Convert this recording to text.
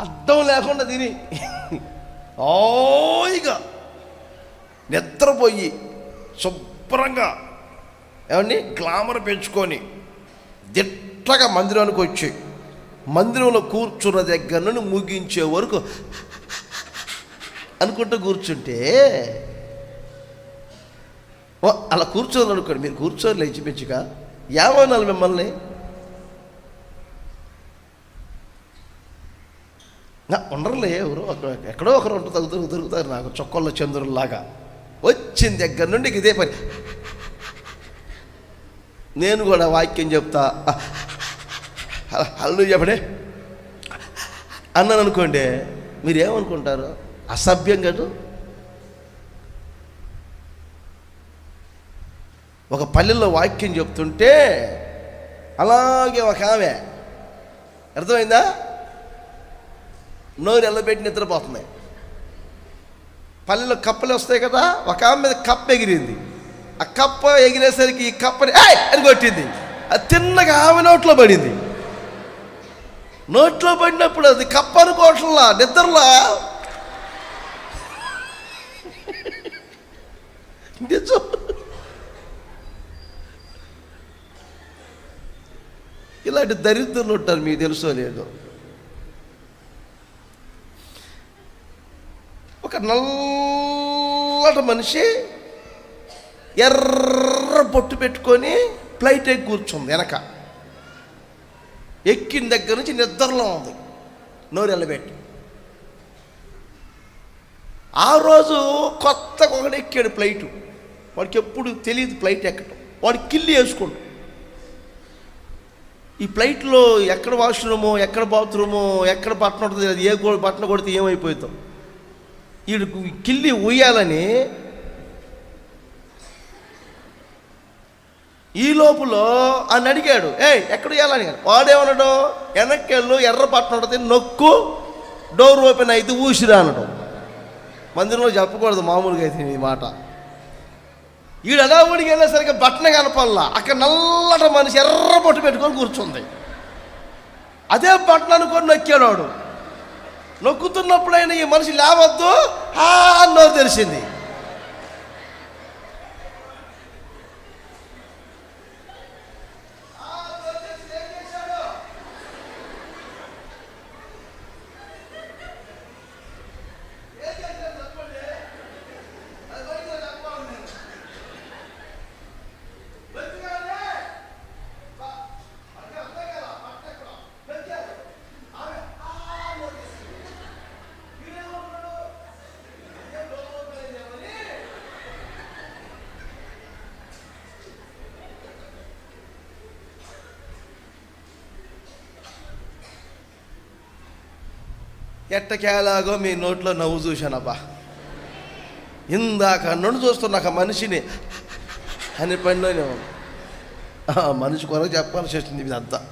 అర్థం లేకుండా తిని. ఓయిగా నిద్రపోయి శుభ్రంగా ఏమండి? గ్లామర్ పెంచుకొని దిట్టగా మందిరానికి వచ్చి మందిరంలో కూర్చున్న దగ్గర నుండి ముగించే వరకు అనుకుంటూ కూర్చుంటే అలా కూర్చోని అనుకోండి మీరు కూర్చొని లేచి పెంచుగా ఏమనాలి మిమ్మల్ని. ఉండరులే ఎవరు ఎక్కడో ఒకరు ఉంటారు తగ్గుతూ దొరుకుతారు నాకు చొక్కల్లో చంద్రుల్లాగా. వచ్చిన దగ్గర నుండి ఇదే పని. నేను కూడా వాక్యం చెప్తా. అల్లు చెప్పడే అన్నాను అనుకోండి మీరేమనుకుంటారు? అసభ్యం కాదు. ఒక పల్లెల్లో వాక్యం చెప్తుంటే అలాగే ఒక ఆమె. అర్థమైందా? నోరు ఎల్లబెట్టి నిద్రపోతుంది? పల్లెలో కప్పలు వస్తాయి కదా ఒక ఆమె మీద కప్ప ఎగిరింది. ఆ కప్ప ఎగిరేసరికి ఈ కప్పని అని కొట్టింది. అది తిన్నగా ఆమె నోట్లో పడింది. నోట్లో పడినప్పుడు అది కప్ప అనుకోవట్లా నిద్రలా? నిజం. ఇలాంటి దరిద్రులు ఉంటారు మీకు తెలుసో లేదో. ఒక నల్లటి మనిషి ఎర్ర పొట్టు పెట్టుకొని ఫ్లైట్ ఎక్కి కూర్చుంది వెనక. ఎక్కిన దగ్గర నుంచి నిద్రలో ఉంది. నోరు ఎల్లబెట్టి ఆ రోజు కొత్తగా ఒకడు ఎక్కాడు ఫ్లైట్. వాడికి ఎప్పుడు తెలియదు ఫ్లైట్ ఎక్కడం వాడు కిల్లి వేసుకోండు. ఈ ఫ్లైట్లో ఎక్కడ వాష్రూము ఎక్కడ బాత్రూము ఎక్కడ బట్టన ఉంటుంది అది ఏ బట్టన కొడితే ఏమైపోతాం? వీడికి కిల్లి ఉయ్యాలని ఈ లోపల అని అడిగాడు. ఏ ఎక్కడ ఉయ్యాలని వాడేమన్నాడు వెనక్కెళ్ళు ఎర్ర పట్టణం ఉంటుంది నొక్కు డోర్ ఓపెన్ అయితే ఊసిరా అనడం. మందిరంలో చెప్పకూడదు మామూలుగా అయితే ఈ మాట. ఈడు అడావుడికి వెళ్ళేసరికి బట్టన కనపల్లా అక్కడ నల్లట మనిషి ఎర్ర పొట్టు పెట్టుకొని కూర్చుంది. అదే బట్టన అనుకొని నొక్కాడు వాడు నొక్కుతున్నప్పుడైనా ఈ మనిషి లేవద్దు? ఆ అన్నో తెలిసింది. ఎట్టకేలాగో మీ నోట్లో నవ్వు చూశానబ్బా. ఇందాక నుండి చూస్తున్న ఒక మనిషిని అని పనిలోనే మనిషి కొరకు చెప్పాల్సి వచ్చింది ఇదంతా.